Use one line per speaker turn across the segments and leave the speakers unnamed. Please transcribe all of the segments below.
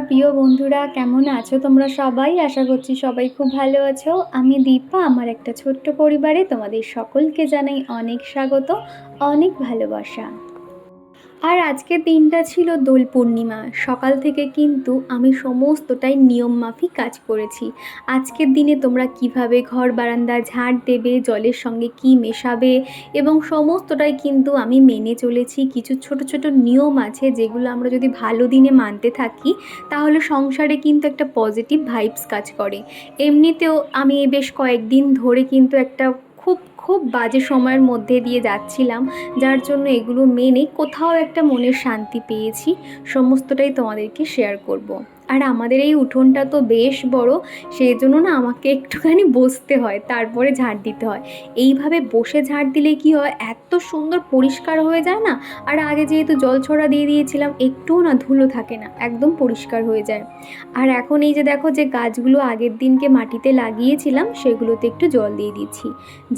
আমার প্রিয় বন্ধুরা, কেমন আছো তোমরা সবাই? আশা করছি সবাই খুব ভালো আছো। আমি দীপা, আমার একটা ছোট্ট পরিবারে তোমাদের সকলকে জানাই অনেক স্বাগত, অনেক ভালোবাসা। আর আজকের দিনটা ছিল দোল পূর্ণিমা। সকাল থেকে কিন্তু আমি সমস্তটাই নিয়ম মাফিক কাজ করেছি। আজকের দিনে তোমরা কীভাবে ঘর বারান্দা ঝাড় দেবে, জলের সঙ্গে কি মেশাবে এবং সমস্তটাই কিন্তু আমি মেনে চলেছি। কিছু ছোট ছোট নিয়ম আছে যেগুলো আমরা যদি ভালো দিনে মানতে থাকি, তাহলে সংসারে কিন্তু একটা পজিটিভ ভাইবস কাজ করে। এমনিতেও আমি বেশ কয়েকদিন ধরে কিন্তু একটা খুব খুব বাজে সময়ের মধ্যে দিয়ে যাচ্ছিলাম, যার জন্য এগুলো মেনে কোথাও একটা মনের শান্তি পেয়েছি সমস্তটাই তোমাদেরকে শেয়ার করব। আর আমাদের এই উঠোনটা তো বেশ বড় সেই জন্য না আমাকে একটুখানি বসতে হয়, তারপরে ঝাড় দিতে হয়। এইভাবে বসে ঝাড় দিলে কি হয়, এত সুন্দর পরিষ্কার হয়ে যায় না? আর আগে যেহেতু জল ছড়া দিয়ে দিয়েছিলাম, একটুও না ধুলো থাকে না, একদম পরিষ্কার হয়ে যায়। আর এখন এই যে দেখো যে গাছগুলো আগের দিনকে মাটিতে লাগিয়েছিলাম, সেগুলোতে একটু জল দিয়ে দিচ্ছি।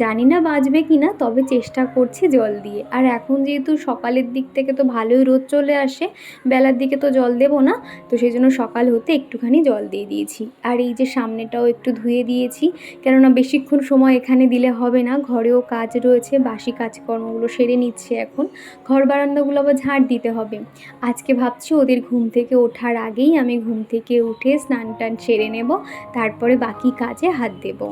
জানি না বাঁচবে কি না, তবে চেষ্টা করছি জল দিয়ে। আর এখন যেহেতু সকালের দিক থেকে তো ভালোই রোদ চলে আসে, বেলার দিকে তো জল দেবো না, তো সেই জন্য সকাল হতে একটুখানি জল দিয়ে দিয়েছি। আর এই যে সামনেটাও একটু ধুয়ে দিয়েছি, কেননা বেশিক্ষণ সময় এখানে দিলে হবে না। ঘরেও কাজ রয়েছে, বাসি কাজকর্মগুলো সেরে নিচ্ছে এখন। ঘর বারান্দাগুলো আবার ঝাড় দিতে হবে। আজকে ভাবছি ওদের ঘুম থেকে ওঠার আগেই আমি ঘুম থেকে উঠে স্নান টান সেরে নেব, তারপরে বাকি কাজে হাত দেবো।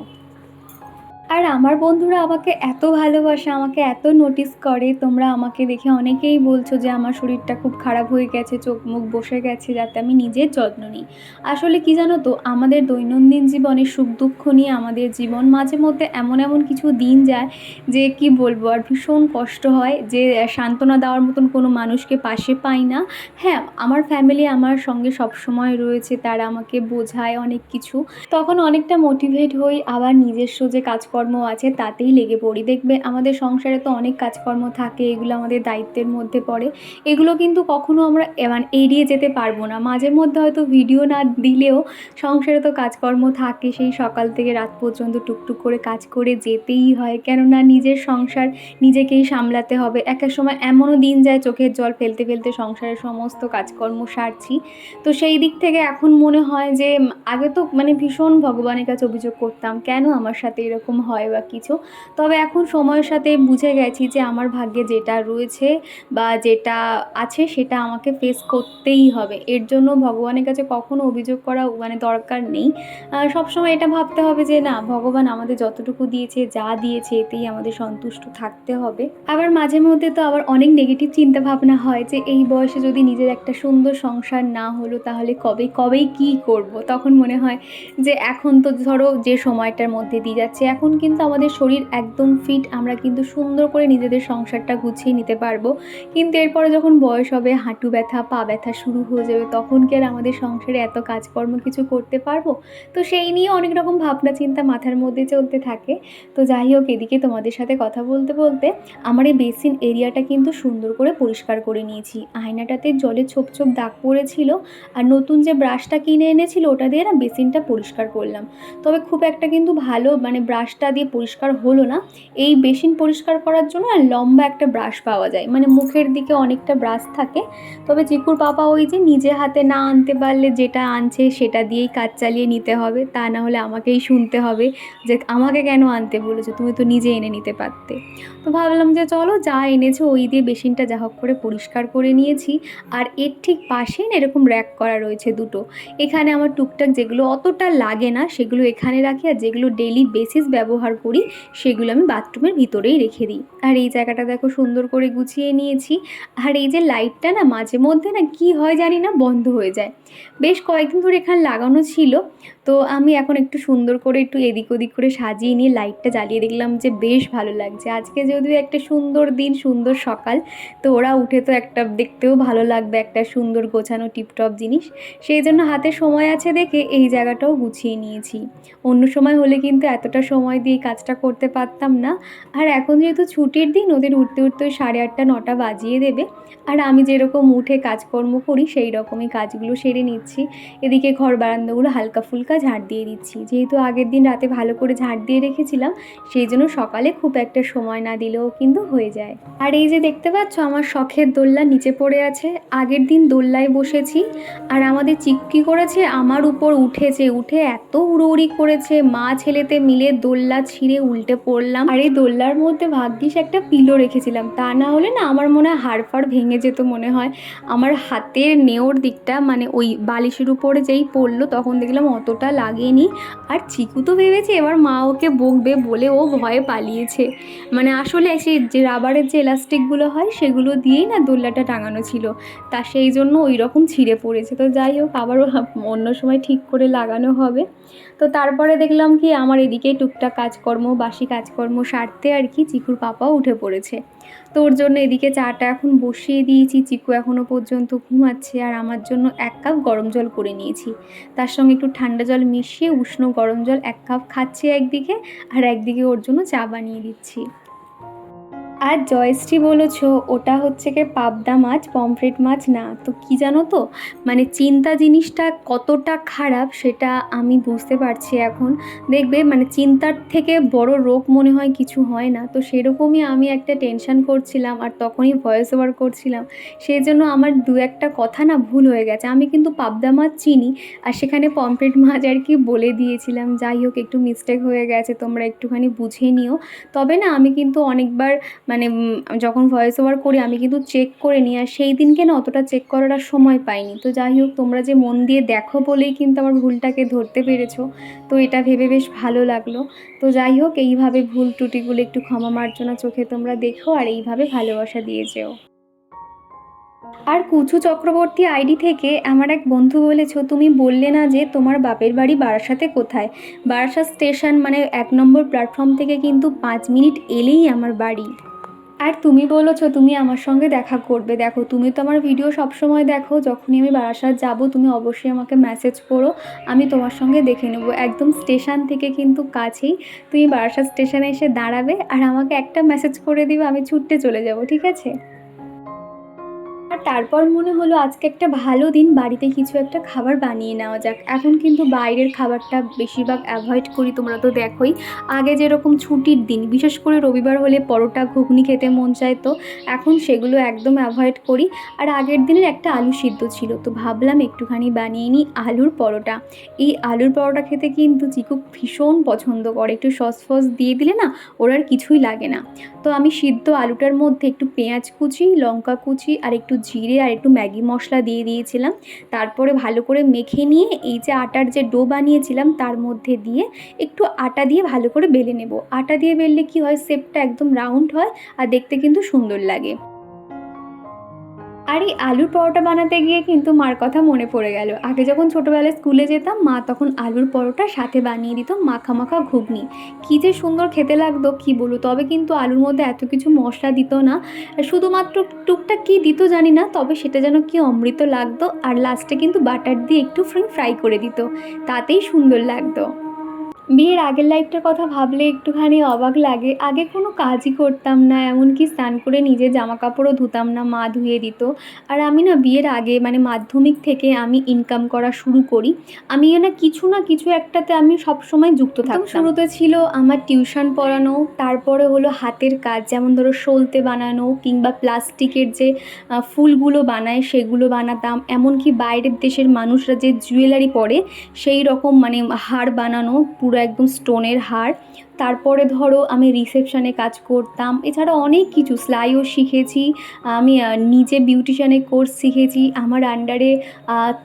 আর আমার বন্ধুরা আমাকে এত ভালোবাসে, আমাকে এত নোটিস করে। তোমরা আমাকে দেখে অনেকেই বলছো যে, আমার শরীরটা খুব খারাপ হয়ে গেছে, চোখ মুখ বসে গেছে, যাতে আমি নিজের যত্ন নিই। আসলে কি জানো তো, আমাদের দৈনন্দিন জীবনে সুখ দুঃখ নিয়ে আমাদের জীবন মাঝে মধ্যে এমন এমন কিছু দিন যায় যে, কি বলব, আর ভীষণ কষ্ট হয় যে, সান্ত্বনা দেওয়ার মতন কোনো মানুষকে পাশে পাই না। হ্যাঁ আমার ফ্যামিলি আমার সঙ্গে সব সময় রয়েছে, তারা আমাকে বোঝায় অনেক কিছু। তখন অনেকটা মোটিভেট হই, আবার নিজস্ব যে কাজকর্ম আছে, তাতেই লেগে পড়ি। দেখবে আমাদের সংসারে তো অনেক কাজকর্ম থাকে, এগুলো আমাদের দায়িত্বের মধ্যে পড়ে। এগুলো কিন্তু কখনো আমরা মানে এড়িয়ে যেতে পারব না। মাঝে মধ্যে হয়তো ভিডিও না দিলেও সংসারে তো কাজকর্ম থাকে, সেই সকাল থেকে রাত পর্যন্ত টুকটুক করে কাজ করে যেতেই হয়। কেননা নিজের সংসার নিজেকেই সামলাতে হবে। এক এক সময় এমনও দিন যায়, চোখের জল ফেলতে ফেলতে সংসারের সমস্ত কাজকর্ম সারছি। তো সেই দিক থেকে এখন মনে হয় যে, আগে তো মানে ভীষণ ভগবানের কাছে অভিযোগ করতাম, কেন আমার সাথে এরকম হয় বা কিছু। তবে এখন সময়ের সাথে বুঝে গেছি যে আমার ভাগ্যে যেটা রয়েছে বা যেটা আছে সেটা আমাকে ফেস করতেই হবে। এর জন্য ভগবানের কাছে কখনো অভিযোগ করা মানে দরকার নেই। সবসময় এটা ভাবতে হবে যে না, ভগবান আমাদের যতটুকু দিয়েছে, যা দিয়েছে, এতেই আমাদের সন্তুষ্ট থাকতে হবে। আবার মাঝে মধ্যে তো আবার অনেক নেগেটিভ চিন্তা ভাবনা হয় যে এই বয়সে যদি নিজের একটা সুন্দর সংসার না হলো তাহলে কবে, কবেই কি করব? তখন মনে হয় যে এখন তো ধরো যে সময়টার মধ্যে দিয়ে যাচ্ছে, এখন কিন্তু আমাদের শরীর একদম ফিট আমরা কিন্তু সুন্দর করে নিজেদের সংসারটা গুছিয়ে নিতে পারব। কিন্তু এরপরে যখন বয়স হবে, হাঁটু ব্যথা, পা ব্যথা শুরু হয়ে যাবে, তখন কি আর আমাদের সংসারে এত কাজকর্ম কিছু করতে পারব? তো সেই নিয়ে অনেক রকম ভাবনা চিন্তা মাথার মধ্যে চলতে থাকে। তো যাই হোক, এদিকে তোমাদের সাথে কথা বলতে বলতে আমার এই বেসিন এরিয়াটা কিন্তু সুন্দর করে পরিষ্কার করে নিয়েছি। আয়নাটাতে জলে ছোপ ছোপ দাগ পড়েছিল আর নতুন যে ব্রাশটা কিনে এনেছিল, ওটা দিয়ে না বেসিনটা পরিষ্কার করলাম। তবে খুব একটা কিন্তু ভালো মানে ব্রাশটা দিয়ে পরিষ্কার হলো না। এই বেসিন পরিষ্কার করার জন্য না লম্বা একটা ব্রাশ পাওয়া যায়। মানে মুখের দিকে অনেকটা ব্রাশ থাকে। তবে চিকুর পাপা ওই যে নিজে হাতে না আনতে পারলে যেটা আনছে সেটা দিয়েই কাজ চালিয়ে নিতে হবে। তা না হলে আমাকেই শুনতে হবে যে আমাকে কেন আনতে বলেছ? তুমি তো নিজে এনে নিতে পারতে। তো ভাবলাম যে চলো যা এনেছো ওই দিয়ে বেসিনটা যা হোক করে পরিষ্কার করে নিয়েছি। আর এর ঠিক পাশেই না এরকম র্যাক করা রয়েছে দুটো। এখানে আমার টুকটাক যেগুলো অতটা লাগে না সেগুলো এখানে রাখি। আর যেগুলো ডেলি বেসিস ব্যবহার করি, সেগুলো আমি বাথরুমের ভিতরেই রেখে দিই। আর এই জায়গাটা দেখো সুন্দর করে গুছিয়ে নিয়েছি। আর এই যে লাইটটা না মাঝে মধ্যে না কি হয় জানি না বন্ধ হয়ে যায়। বেশ কয়েকদিন ধরে এখানে লাগানো ছিল, তো আমি এখন একটু সুন্দর করে একটু এদিক ওদিক করে সাজিয়ে নিয়ে লাইটটা জ্বালিয়ে দেখলাম যে বেশ ভালো লাগছে। আজকে যদিও একটা সুন্দর দিন, সুন্দর সকাল, তো ওরা উঠে তো একটা দেখতেও ভালো লাগবে, একটা সুন্দর গোছানো টিপটপ জিনিস। সেই জন্য হাতে সময় আছে দেখে এই জায়গাটাও গুছিয়ে নিয়েছি। অন্য সময় হলে কিন্তু এতটা সময় দিয়ে কাজটা করতে পারতাম না। আর এখন যেহেতু ছুটির দিন, ওদের উঠতে উঠতে ওই সাড়ে আটটা, নটা বাজিয়ে দেবে। আর আমি যেরকম উঠে কাজকর্ম করি, সেই রকমই কাজগুলো সেরে নিচ্ছি। এদিকে ঘর বারান্দাগুলো হালকা ফুলকা ঝাড় দিয়ে দিচ্ছি। যেহেতু আগের দিন রাতে ভালো করে ঝাড় দিয়ে রেখেছিলাম, সেই জন্য সকালে খুব একটা সময় না দিলেও কিন্তু হয়ে যায়। আর এই যে দেখতে পাচ্ছ, আমার শখের দোল্লা নিচে পড়ে আছে। আগের দিন দোল্লায় বসেছি আর আমাদের চিক্কি করেছে? আমার উপর উঠেছে, উঠে এত উড়োউড়ি করেছে। মা ছেলেতে মিলে দোল্লা ছিঁড়ে উল্টে পড়লাম। আর এই দোল্লার মধ্যে ভাগ্যিস একটা পিলো রেখেছিলাম। তা না হলে না আমার মনে হয় হাড় ফাড় ভেঙে যেত মনে হয়। আমার হাতের নেওর দিকটা মানে ওই বালিশের উপরে যেই পড়ল, তখন দেখলাম অতটা লাগেনি। আর চিকু তো ভেবেছে এবার মা ওকে বকবে বলে ও ভয়ে পালিয়েছে। মানে আসলে সেই যে রাবারের যে এলাস্টিকগুলো হয়, সেগুলো দিয়েই না দোল্লাটা টাঙানো ছিল। তা সেই জন্য ওই রকম ছিঁড়ে পড়েছে। তো যাই হোক আবারও অন্য সময় ঠিক করে লাগানো হবে। তো তারপরে দেখলাম কি, আমার এদিকে টুকটাক কাজকর্ম, বাসি কাজকর্ম সারতে আর কি, চিকুর পাপাও উঠে পড়েছে। তো ওর জন্য এদিকে চাটা এখন বসিয়ে দিয়েছি, চিকু এখনও পর্যন্ত ঘুমাচ্ছে আর আমার জন্য এক কাপ গরম জল করে নিয়েছি। তার সঙ্গে একটু ঠান্ডা জল মিশিয়ে উষ্ণ গরম জল এক কাপ খাচ্ছি একদিকে আর একদিকে ওর জন্য চা বানিয়ে দিচ্ছি। আর জয়শ্রী বলেছ, ওটা হচ্ছে কি পাবদা মাছ, পমফ্রেট মাছ। না, তো কি জানো তো? মানে চিন্তা জিনিসটা কতটা খারাপ সেটা আমি বুঝতে পারছি এখন। দেখবে মানে চিন্তার থেকে বড় রোগ মনে হয় কিছু হয় না। তো সেরকমই আমি একটা টেনশন করছিলাম আর তখনই ভয়েস ওভার করছিলাম। সেই জন্য আমার দু একটা কথা না ভুল হয়ে গেছে। আমি কিন্তু পাবদা মাছ চিনি আর সেখানে পমফ্রেট মাছ আর কি বলে দিয়েছিলাম। যাই হোক, একটু মিস্টেক হয়ে গেছে, তোমরা একটুখানি বুঝে নিও। তবে না, আমি কিন্তু অনেকবার মানে যখন ভয়েস ওভার করি, আমি কিন্তু চেক করে নিই, আর সেই দিনকে না অতটা চেক করার আর সময় পাইনি। তো যাই হোক, তোমরা যে মন দিয়ে দেখো বলেই কিন্তু আমার ভুলটাকে ধরতে পেরেছ। তো এটা ভেবে বেশ ভালো লাগল। তো যাই হোক, এইভাবে ভুল ত্রুটিগুলো একটু ক্ষমা মার্জনা চোখে তোমরা দেখো, আর এইভাবে ভালোবাসা দিয়ে যেও। আর কুচু চক্রবর্তী আইডি থেকে আমার এক বন্ধু বলেছ, তুমি বললে না যে তোমার বাপের বাড়ি বারাসাতে কোথায়? বারাসাত স্টেশন মানে এক নম্বর প্ল্যাটফর্ম থেকে কিন্তু পাঁচ মিনিট এলেই আমার বাড়ি। আর তুমি বলেছ তুমি আমার সঙ্গে দেখা করবে। দেখো, তুমি তো আমার ভিডিও সবসময় দেখো। যখনই আমি বারাসাত যাব, তুমি অবশ্যই আমাকে মেসেজ করো। আমি তোমার সঙ্গে দেখে নেব। একদম স্টেশন থেকে কিন্তু কাছেই তুমি বারাসাত স্টেশনে এসে দাঁড়াবে আর আমাকে একটা মেসেজ করে দিবে, আমি ছুটতে চলে যাব, ঠিক আছে? আর তারপর মনে হলো আজকে একটা ভালো দিন, বাড়িতে কিছু একটা খাবার বানিয়ে নেওয়া যাক। এখন কিন্তু বাইরের খাবারটা বেশিরভাগ অ্যাভয়েড করি, তোমরা তো দেখোই। আগে যেরকম ছুটির দিন, বিশেষ করে রবিবার হলে পরোটা, ঘুগনি খেতে মন চায় তো, এখন সেগুলো একদম অ্যাভয়েড করি। আর আগের দিনের একটা আলু সিদ্ধ ছিল, তো ভাবলাম একটুখানি বানিয়ে নিই আলুর পরোটা। এই আলুর পরোটা খেতে কিন্তু চিকু ভীষণ পছন্দ করে, একটু সস ফস দিয়ে দিলে না ওর আর কিছুই লাগে না। তো আমি সিদ্ধ আলুটার মধ্যে একটু পেঁয়াজ কুচি, লঙ্কা কুচি আর একটু জিরে আর একটু ম্যাগি মশলা দিয়ে দিয়েছিলাম। তারপরে ভালো করে মেখে নিয়ে এই যে আটার যে ডো বানিয়েছিলাম, তার মধ্যে দিয়ে একটু আটা দিয়ে ভালো করে বেলে নেব। আটা দিয়ে বেললে কি হয় সেপটা একদম রাউন্ড হয় আর দেখতে কিন্তু সুন্দর লাগে। আর এই আলুর পরোটা বানাতে গিয়ে কিন্তু মার কথা মনে পড়ে গেল। আগে যখন ছোটোবেলায় স্কুলে যেতাম, মা তখন আলুর পরোটা সাথে বানিয়ে দিত মাখা মাখা ঘুগনি। কী যে সুন্দর খেতে লাগতো, কী বলব? তবে কিন্তু আলুর মধ্যে এত কিছু মশলা দিত না। শুধুমাত্র টুকটাক কী দিত জানি না, তবে সেটা যেন কি অমৃত লাগতো, আর লাস্টে কিন্তু বাটার দিয়ে একটু ফ্রি ফ্রাই করে দিত। তাতেই সুন্দর লাগতো। বিয়ের আগের লাইফটার কথা ভাবলে একটুখানি অবাক লাগে। আগে কোনো কাজই করতাম না এমনকি স্নান করে নিজের জামা কাপড়ও ধুতাম না মা ধুয়ে দিত। আর আমি না বিয়ের আগে মানে মাধ্যমিক থেকে আমি ইনকাম করা শুরু করি। আমি না কিছু না কিছু একটাতে আমি সবসময় যুক্ত থাকতাম। শুরুতে ছিল আমার টিউশন পড়ানো তারপরে হলো হাতের কাজ যেমন ধরো সলতে বানানো কিংবা প্লাস্টিকের যে ফুলগুলো বানায় সেগুলো বানাতাম। এমনকি বাইরের দেশের মানুষরা যে জুয়েলারি পরে সেই রকম মানে হার বানানো পুরো একদম স্টোনের হার। তারপরে ধরো আমি রিসেপশনে কাজ করতাম। এছাড়া অনেক কিছু সেলাইও শিখেছি, আমি নিজে বিউটিশিয়ানের কোর্স শিখেছি। আমার আন্ডারে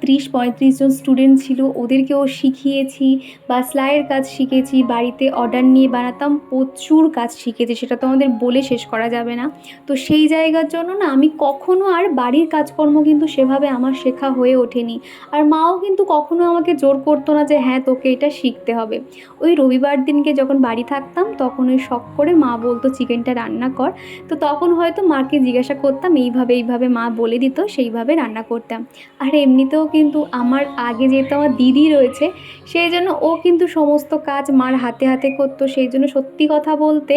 ত্রিশ, পঁয়ত্রিশ জন স্টুডেন্ট ছিল, ওদেরকেও শিখিয়েছি বা সেলাইয়ের কাজ শিখেছি, বাড়িতে অর্ডার নিয়ে বানাতাম, প্রচুর কাজ শিখেছি, সেটা তো আমাদের বলে শেষ করা যাবে না। তো সেই জায়গার জন্য না আমি কখনো আর বাড়ির কাজকর্ম কিন্তু সেভাবে আমার শেখা হয়ে ওঠেনি। আর মাও কিন্তু কখনো আমাকে জোর করতো না যে হ্যাঁ তোকে এটা শিখতে হবে। ওই রবিবার দিনকে যখন বাড়ি থাকতাম, তখন ওই শখ করে মা বলতো, চিকেনটা রান্না কর। তো তখন হয়তো মাকে জিজ্ঞাসা করতাম, এইভাবে এইভাবে মা বলে দিত, সেইভাবে রান্না করতাম। আর এমনিতেও কিন্তু আমার আগে যেহেতু আমার দিদি রয়েছে, সেই জন্য ও কিন্তু সমস্ত কাজ মার হাতে হাতে করতো। সেই জন্য সত্যি কথা বলতে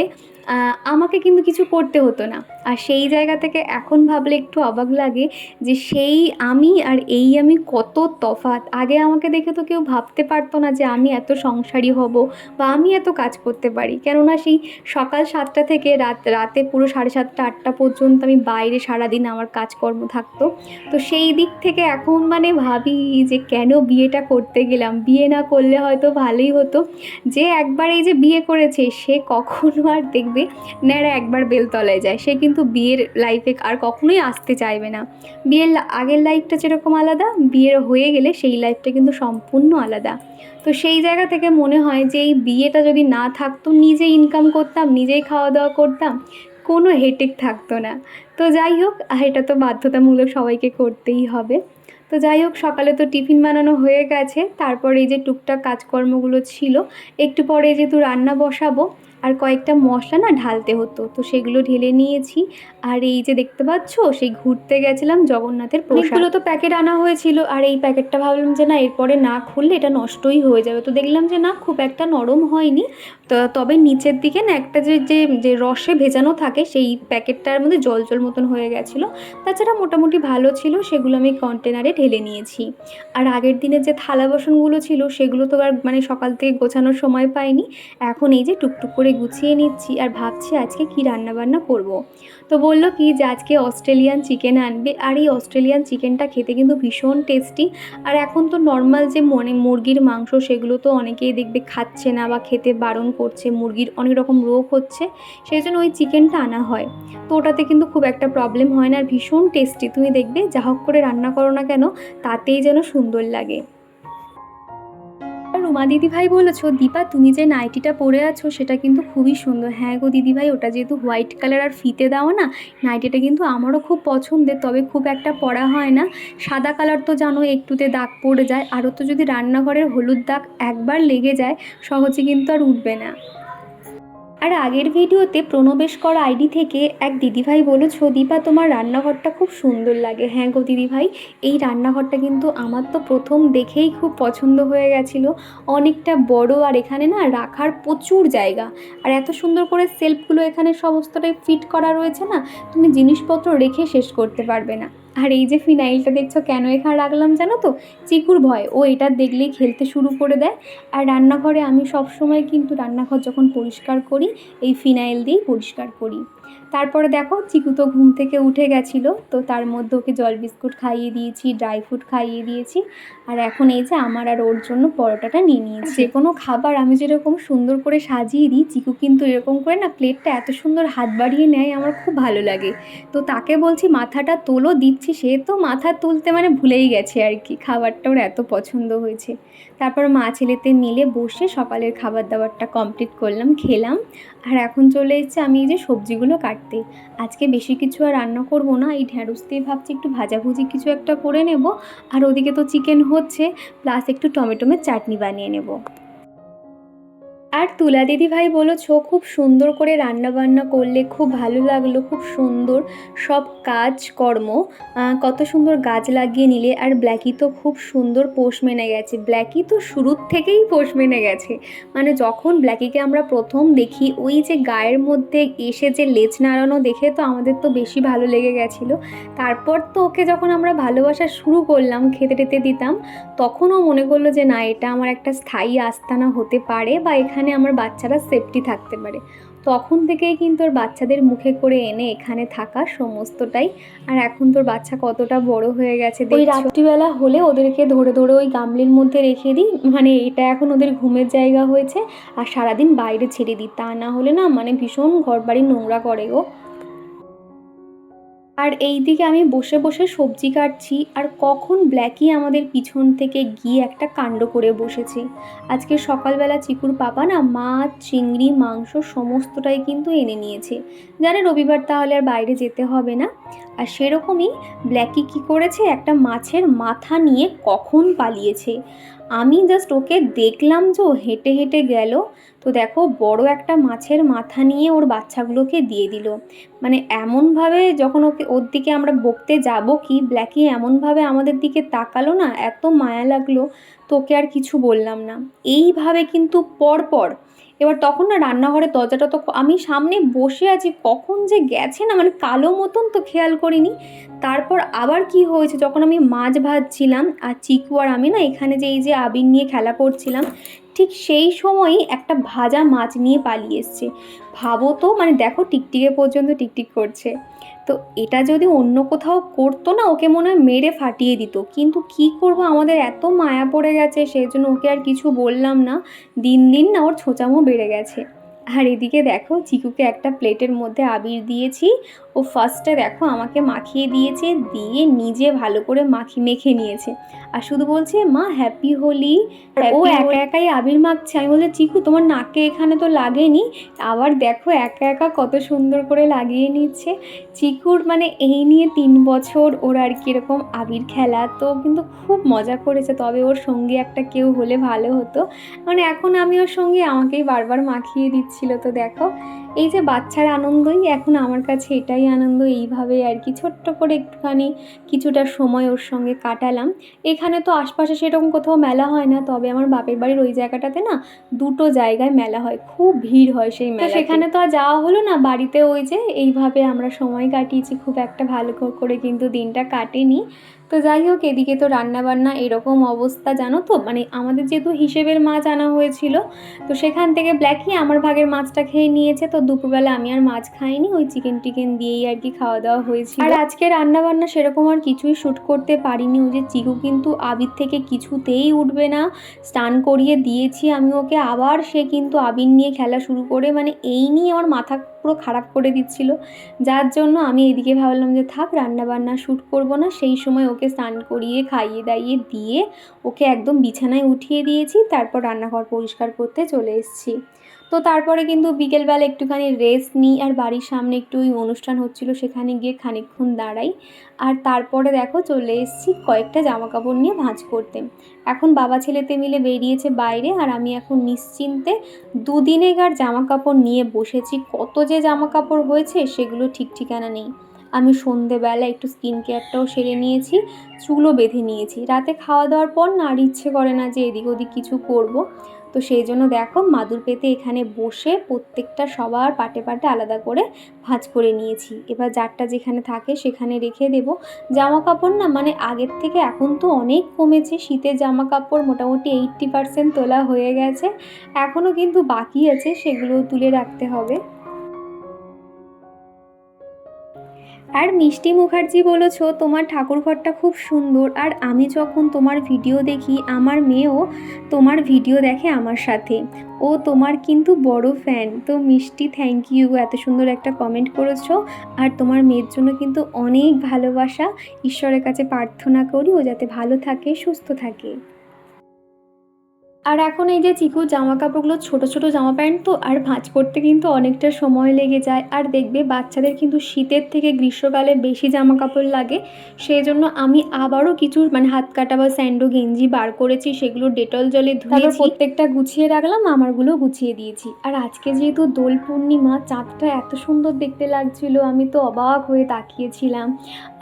আমাকে কিন্তু কিছু করতে হতো না। আর সেই জায়গা থেকে এখন ভাবলে একটু অবাক লাগে যে সেই আমি আর এই আমি কত তফাৎ। আগে আমাকে দেখে তো কেউ ভাবতে পারতো না যে আমি এত সংসারী হব বা আমি এত কাজ করতে পারি। কেননা সেই সকাল সাতটা থেকে রাত, রাতে পুরো সাড়ে সাতটা, আটটা পর্যন্ত আমি বাইরে সারাদিন আমার কাজকর্ম থাকতো। তো সেই দিক থেকে এখন মানে ভাবি যে কেন বিয়েটা করতে গেলাম? বিয়ে না করলে হয়তো ভালোই হতো। যে একবার এই যে বিয়ে করেছে, সে কখনো আর দেখবে ন্যাড়া একবার বেলতলায় যায়। সে কিন্তু বিয়ের লাইফে আর কখনোই আসতে চাইবে না। বিয়ের আগের লাইফটা যেরকম আলাদা, বিয়ের হয়ে গেলে সেই লাইফটা কিন্তু সম্পূর্ণ আলাদা। তো সেই জায়গা থেকে মনে হয় যে এই বিয়েটা যদি না থাকতো, নিজে ইনকাম করতাম, নিজেই খাওয়া দাওয়া করতাম, কোনো হেটেক থাকতো না। তো যাই হোক এটা তো বাধ্যতামূলক সবাইকে করতেই হবে। তো যাই হোক, সকালে তো টিফিন বানানো হয়ে গেছে। তারপর এই যে টুকটাক কাজকর্মগুলো ছিল, একটু পরে যেহেতু রান্না বসাবো আর কয়েকটা মশলা না ঢালতে হতো, তো সেগুলো ঢেলে নিয়েছি। আর এই যে দেখতে পাচ্ছ, সেই ঘুরতে গেছিলাম জগন্নাথের প্রসাদগুলো তো প্যাকেট আনা হয়েছিল, আর এই প্যাকেটটা ভাবলাম যে না, এরপরে না খুললে এটা নষ্টই হয়ে যাবে। তো দেখলাম যে না, খুব একটা নরম হয়নি। তো তবে নিচের দিকে না একটা যে যে যে রসে ভেজানো থাকে, সেই প্যাকেটটার মধ্যে জল জল মতন হয়ে গেছিল। তাছাড়া মোটামুটি ভালো ছিল, সেগুলো আমি কন্টেনারে ঢেলে নিয়েছি। আর আগের দিনের যে থালা বাসনগুলো ছিল, সেগুলো তো আর মানে সকাল থেকে গোছানোর সময় পাইনি। এখন এই যে টুকটুক করে গুছিয়ে নিচ্ছি আর ভাবছি আজকে কি রান্না বান্না করব। তো বলল কি যে আজকে অস্ট্রেলিয়ান চিকেন আনবে আর এই অস্ট্রেলিয়ান চিকেনটা খেতে কিন্তু ভীষণ টেস্টি। আর এখন তো নর্মাল যে মনে মুরগির মাংস সেগুলো তো অনেকেই দেখবে খাচ্ছে না বা খেতে বারণ করছে, মুরগির অনেক রকম রোগ হচ্ছে, সেই জন্য ওই চিকেনটা আনা হয়। তো ওটাতে কিন্তু খুব একটা প্রবলেম হয় না আর ভীষণ টেস্টি। তুমি দেখবে যা হোক করে রান্না করো না কেন, তাতেই যেন সুন্দর লাগে। রুমা দিদিভাই বলেছ, দীপা, তুমি যে নাইটিটা পরে আছো, সেটা কিন্তু খুবই সুন্দর। হ্যাঁ গো দিদিভাই, ওটা যেহেতু হোয়াইট কালার আর ফিতে দাও না, নাইটিটা কিন্তু আমারও খুব পছন্দের, তবে খুব একটা পরা হয় না। সাদা কালার তো জানো, একটুতে দাগ পড়ে যায়। আরও তো যদি রান্নাঘরের হলুদ দাগ একবার লেগে যায়, সহজে কিন্তু আর উঠবে না। আর আগের ভিডিওতে প্রণবেশ করা আইডি থেকে এক দিদিভাই বলেছ দীপা, তোমার রান্নাঘরটা খুব সুন্দর লাগে। হ্যাঁ গো দিদিভাই, এই রান্নাঘরটা কিন্তু আমার তো প্রথম দেখেই খুব পছন্দ হয়ে গেছিল। অনেকটা বড় আর এখানে না রাখার প্রচুর জায়গা। আর এত সুন্দর করে সেলফগুলো এখানে সমস্তটাই ফিট করা রয়েছে না, তুমি জিনিসপত্র রেখে শেষ করতে পারবে না। আর এই যে ফিনাইলটা দেখছ কেন এখানে রাখলাম জানো তো? চিকুর ভয়। ও এটা দেখলেই খেলতে শুরু করে দেয়। আর রান্নাঘরে আমি সবসময় কিন্তু রান্নাঘর যখন পরিষ্কার করি এই ফিনাইল দিয়েই পরিষ্কার করি। তারপরে দেখো চিকু তো ঘুম থেকে উঠে গেছিল তো তার মধ্যে ওকে জল বিস্কুট খাইয়ে দিয়েছি ড্রাই ফ্রুট খাইয়ে দিয়েছি। আর এখন এই যে আমার আর ওর জন্য পরোটাটা নিয়ে নিয়েছি। যে কোনো খাবার আমি যেরকম সুন্দর করে সাজিয়ে দিই চিকু কিন্তু এরকম করে না প্লেটটা এত সুন্দর হাত বাড়িয়ে নেয় আমার খুব ভালো লাগে। তো তাকে বলছি মাথাটা তোলো দিচ্ছি সে তো মাথা তুলতে মানে ভুলেই গেছে আর কি। খাবারটা ওর এত পছন্দ হয়েছে। তারপর মা ছেলেতে মিলে বসে সকালের খাবার দাবারটা কমপ্লিট করলাম, খেলাম। আর এখন চলে এসেছে আমি এই যে সবজিগুলো কাটতে। আজকে বেশি কিছু আর রান্না করব না, এই ঢ্যাঁড়স দিয়ে ভাবছি একটু ভাজাভুজি কিছু একটা করে নেব। আর ওদিকে তো চিকেন হচ্ছে প্লাস একটু টমেটোমের চাটনি বানিয়ে নেব। আর তুলা দিদি ভাই বলেছ খুব সুন্দর করে রান্না বান্না করলে খুব ভালো লাগল খুব সুন্দর সব কাজকর্ম আহ, কত সুন্দর গাছ লাগিয়ে নিলে আর ব্ল্যাকি তো খুব সুন্দর পোষ মেনে গেছে। ব্ল্যাকি তো শুরুর থেকেই পোষ মেনে গেছে। মানে যখন ব্ল্যাকিকে আমরা প্রথম দেখি ওই যে গায়ের মধ্যে এসে যে লেজ নাড়ানো দেখে তো আমাদের তো বেশি ভালো লেগে গেছিল। তারপর তো ওকে যখন আমরা ভালোবাসা শুরু করলাম খেতে টেতে দিতাম তখনও মনে করল যে না এটা আমার একটা স্থায়ী আস্তানা হতে পারে বা এখানে আমার বাচ্চারা সেফটি থাকতে পারে। তখন থেকেই কিন্তু ওর বাচ্চাদের মুখে করে এনে এখানে থাকা সমস্তটাই। আর এখন তোর বাচ্চা কতটা বড় হয়ে গেছে ওই রাত্রিবেলা হলে ওদেরকে ধরে ধরে ওই গামলির মধ্যে রেখে দিই। মানে এটা এখন ওদের ঘুমের জায়গা হয়েছে। আর সারাদিন বাইরে ছেড়ে দিই। তা না হলে না মানে ভীষণ ঘর বাড়ি নোংরা করে গো। আর এই দিকে আমি বসে বসে সবজি কাটছি আর কখন ব্ল্যাকি আমাদের পিছন থেকে গিয়ে একটা কাণ্ড করে বসেছে। আজকে সকালবেলা চিকুর পাপা না মাছ, চিংড়ি, মাংস সমস্তটাই কিন্তু এনে নিয়েছে। জানে রবিবার তাহলে আর বাইরে যেতে হবে না? আর সেরকমই ব্ল্যাকি কি করেছে? একটা মাছের মাথা নিয়ে কখন পালিয়েছে? আমি জাস্ট ওকে দেখলাম যে ও হেঁটে হেঁটে গেল। তো দেখো, বড় একটা মাছের মাথা নিয়ে ওর বাচ্চাগুলোকে দিয়ে দিল। মানে এমনভাবে যখন ওকে, ওর দিকে আমরা বকতে যাব কি, ব্ল্যাকি এমনভাবে আমাদের দিকে তাকালো না, এত মায়া লাগল, তোকে আর কিছু বললাম না। এইভাবে কিন্তু পর পর এবার তখন না রান্নাঘরের দরজাটা তো আমি সামনে বসে আছি, কখন যে গেছে না মানে কালো মতন তো খেয়াল করিনি। তারপর আবার কি হয়েছে, যখন আমি মাছ ভাজছিলাম আর চিকুয়ার আমি না এখানে যে এই যে আবির নিয়ে খেলা করছিলাম ঠিক সেই সময়ই একটা ভাজা মাছ নিয়ে পালিয়ে এসছে। ভাবো তো মানে দেখো টিকটিকে পর্যন্ত টিকটিক করছে। তো এটা যদি অন্য কোথাও করতো না, ওকে মনে হয় মেরে ফাটিয়ে দিত। কিন্তু কি করব, আমাদের এত মায়া পড়ে গেছে, সেই জন্য ওকে আর কিছু বললাম না। দিন দিন না ওর ছোচামো বেড়ে গেছে। আর এদিকে দেখো, চিকুকে একটা প্লেটের মধ্যে আবির দিয়েছি। ও ফার্স্টে দেখো আমাকে মাখিয়ে দিয়েছে দিয়ে নিজে ভালো করে মাখি মেখে নিয়েছে। আর শুধু বলছে মা হ্যাপি হোলি। ও একা একাই আবির মাখছে। আমি বলছি চিকু তোমার নাকে এখানে তো লাগেনি। আবার দেখো একা একা কত সুন্দর করে লাগিয়ে নিচ্ছে। চিকুর মানে এই নিয়ে তিন বছর ওর আর কি এরকম আবির খেলা তো কিন্তু খুব মজা করেছে। তবে ওর সঙ্গে একটা কেউ হলে ভালো হতো। মানে এখন আমি ওর সঙ্গে আমাকেই বারবার মাখিয়ে দিচ্ছিল তো দেখো। এই যে বাচ্চার আনন্দই এখন আমার কাছে এটাই আনন্দ এইভাবে আর কি ছোট্ট করে একটুখানি কিছুটা সময় ওর সঙ্গে কাটালাম। এখানে তো আশপাশে সেরকম কোথাও মেলা হয় না তবে আমার বাপের বাড়ির ওই জায়গাটাতে না দুটো জায়গায় মেলা হয় খুব ভিড় হয় সেই মেলা সেখানে তো আর যাওয়া হলো না বাড়িতে ওই যে এইভাবে আমরা সময় কাটিয়েছি খুব একটা ভালো করে কিন্তু দিনটা কাটেনি। তো যাই হোক, এদিকে তো রান্নাবান্না এরকম অবস্থা, জানো তো? মানে আমাদের যেহেতু হিসেবের মাছ আনা হয়েছিল, তো সেখান থেকে ব্ল্যাকই আমার ভাগের মাছটা খেয়ে নিয়েছে। তো দুপুরবেলা আমি আর মাছ খাইনি, ওই চিকেন টিকেন দিয়েই আর কি খাওয়া দাওয়া হয়েছিল। আর আজকে রান্নাবান্না সেরকম আর কিছুই শ্যুট করতে পারিনি, ওই যে চিকু কিন্তু আবির থেকে কিছুতেই উঠবে না। স্নান করিয়ে দিয়েছি আমি ওকে, আবার সে কিন্তু আবির নিয়ে খেলা শুরু করে মানে এই নিয়ে আমার মাথা পুরো খারাপ করে দিচ্ছিল। যার জন্য আমি এদিকে ভাবলাম যে, থাক, রান্নাবান্না শ্যুট করব না। সেই সময় ওকে স্নান করিয়ে, খাইয়ে দাইয়ে দিয়ে ওকে একদম বিছানায় উঠিয়ে দিয়েছি। তারপর রান্নাঘর পরিষ্কার করতে চলে এসেছি। তো তারপরে কিন্তু বিকেলবেলা একটুখানি রেস্ট নিই আর বাড়ির সামনে একটু ওই অনুষ্ঠান হচ্ছিল সেখানে গিয়ে খানিকক্ষণ দাঁড়াই। আর তারপরে দেখো চলে এসেছি কয়েকটা জামা কাপড় নিয়ে ভাঁজ করতে। এখন বাবা ছেলেতে মিলে বেরিয়েছে বাইরে আর আমি এখন নিশ্চিন্তে দুদিনেকার জামা কাপড় নিয়ে বসেছি। কত যে জামা কাপড় হয়েছে সেগুলো ঠিক ঠিকানা নেই। আমি সন্ধেবেলা একটু স্কিন কেয়ারটাও সেরে নিয়েছি, চুলও বেঁধে নিয়েছি। রাতে খাওয়া দাওয়ার পর না আর ইচ্ছে করে না যে এদিক ওদিক কিছু করব। তো সেই জন্য দেখো মাদুর পেতে এখানে বসে প্রত্যেকটা সবার পাটে পাটে আলাদা করে ভাঁজ করে নিয়েছি। এবার যারটা যেখানে থাকে সেখানে রেখে দেব। জামা কাপড় না মানে আগের থেকে এখন তো অনেক কমেছে। শীতের জামা কাপড় মোটামুটি এইট্টি পারসেন্ট তোলা হয়ে গেছে। এখনও কিন্তু বাকি আছে সেগুলো তুলে রাখতে হবে। আর মিষ্টি মুখার্জি বলেছ, তোমার ঠাকুরঘরটা খুব সুন্দর। আর আমি যখন তোমার ভিডিও দেখি, আমার মেয়েও তোমার ভিডিও দেখে আমার সাথে। ও তোমার কিন্তু বড় ফ্যান তো মিষ্টি থ্যাংক ইউ এত সুন্দর একটা কমেন্ট করেছ। আর তোমার মেয়ের জন্য কিন্তু অনেক ভালোবাসা। ঈশ্বরের কাছে প্রার্থনা করি ও যাতে ভালো থাকে, সুস্থ থাকে। আর এখন এই যে চিকু জামা কাপড়গুলো ছোট ছোট জামা প্যান্ট, তো আর ভাঁজ করতে কিন্তু অনেকটা সময় লেগে যায়। আর দেখবে বাচ্চাদের কিন্তু শীতের থেকে গ্রীষ্মকালে বেশি জামা কাপড় লাগে। সেই জন্য আমি আবারও কিছু মানে হাত কাটা বা স্যান্ডো, গেঞ্জি বার করেছি, সেগুলো ডেটল জলে ধুয়ে প্রত্যেকটা গুছিয়ে রাখলাম, আমারগুলো গুছিয়ে দিয়েছি। আর আজকে যেহেতু দোল পূর্ণিমা, চাঁদটা এত সুন্দর দেখতে লাগছিল, আমি তো অবাক হয়ে তাকিয়েছিলাম।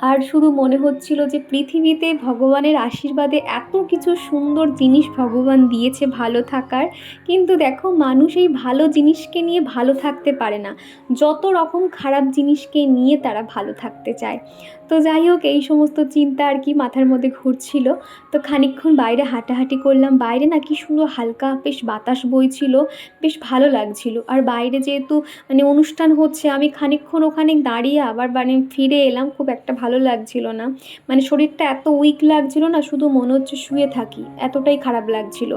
আর শুধু মনে হচ্ছিল যে পৃথিবীতে ভগবানের আশীর্বাদে এত কিছু সুন্দর জিনিস ভগবান দিয়েছে ভালো থাকার। কিন্তু দেখো মানুষ এই ভালো জিনিসকে নিয়ে ভালো থাকতে পারে না। যত রকম খারাপ জিনিসকে নিয়ে তারা ভালো থাকতে চায়। তো যাই হোক, এই সমস্ত চিন্তা আর কি মাথার মধ্যে ঘুরছিল। তো খানিকক্ষণ বাইরে হাঁটাহাঁটি করলাম। বাইরে না কি সুন্দর হালকা বেশ বাতাস বইছিল, বেশ ভালো লাগছিল। আর বাইরে যেহেতু মানে অনুষ্ঠান হচ্ছে, আমি খানিকক্ষণ ওখানে দাঁড়িয়ে আবার মানে ফিরে এলাম, খুব একটা ভালো লাগছিল না। মানে শরীরটা এত উইক লাগছিল না, শুধু মনে হচ্ছে শুয়ে থাকি, এতটাই খারাপ লাগছিল।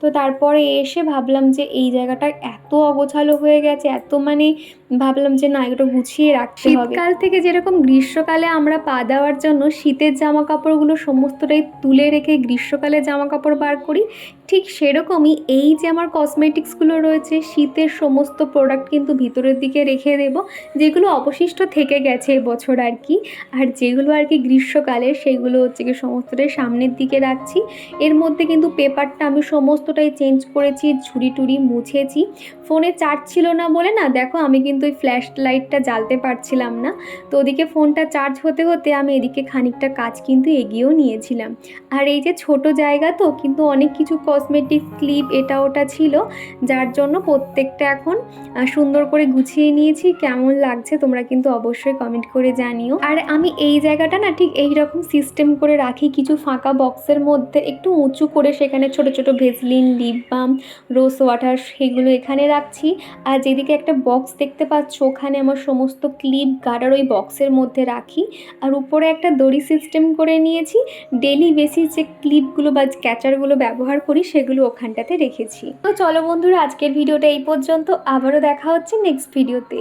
তো তারপরে এসে ভাবলাম যে এই জায়গাটা এত অগোছালো হয়ে গেছে, এত মানে ভাবলাম যে না, এগুলো গুছিয়ে রাখতে হবে। শীতকাল থেকে যেরকম গ্রীষ্মকালে আমরা পা দেওয়ার জন্য শীতের জামা কাপড়গুলো সমস্তটাই তুলে রেখে গ্রীষ্মকালে জামা কাপড় বার করি, ঠিক সেরকমই এই যে আমার কসমেটিক্সগুলো রয়েছে, শীতের সমস্ত প্রোডাক্ট কিন্তু ভিতরের দিকে রেখে দেব, যেগুলো অবশিষ্ট থেকে গেছে এবছর আর কি। আর যেগুলো আর কি গ্রীষ্মকালে, সেগুলো হচ্ছে কি সমস্তটাই সামনের দিকে রাখছি। এর মধ্যে কিন্তু পেপারটা আমি সমস্তটাই চেঞ্জ করেছি, ঝুড়ি টুড়ি মুছেছি। ফোনে চার্জ ছিল না বলে না, দেখো আমি কিন্তু ওই ফ্ল্যাশ লাইটটা জ্বালতে পারছিলাম না। তো ওদিকে ফোনটা চার্জ হতে হতে আমি এদিকে খানিকটা কাজ কিন্তু এগিয়েও নিয়েছিলাম। আর এই যে ছোট জায়গা তো, কিন্তু অনেক কিছু কসমেটিক ক্লিপ এটা ওটা ছিল, যার জন্য প্রত্যেকটা এখন সুন্দর করে গুছিয়ে নিয়েছি। কেমন লাগছে তোমরা কিন্তু অবশ্যই কমেন্ট করে জানিও। আর আমি এই জায়গাটা না ঠিক এই রকম সিস্টেম করে রাখি, কিছু ফাঁকা বক্সের মধ্যে একটু উঁচু করে সেখানে ছোট ছোট Vaseline lip balm rose water সেগুলো এখানে রাখছি। আর যেদিকে একটা বক্স দেখতে পাচ্ছ, ওখানে আমার সমস্ত ক্লিপ গার্ডার ওই বক্সের মধ্যে রাখি। আর উপরে একটা দড়ি সিস্টেম করে নিয়েছি। ডেলি বেসিস যে ক্লিপগুলো বা ক্যাচারগুলো ব্যবহার করি, সেগুলো ওখানটাতে রেখেছি। তো চলো বন্ধুরা, আজকের ভিডিওটা এই পর্যন্ত। আবারও দেখা হচ্ছে নেক্সট ভিডিওতে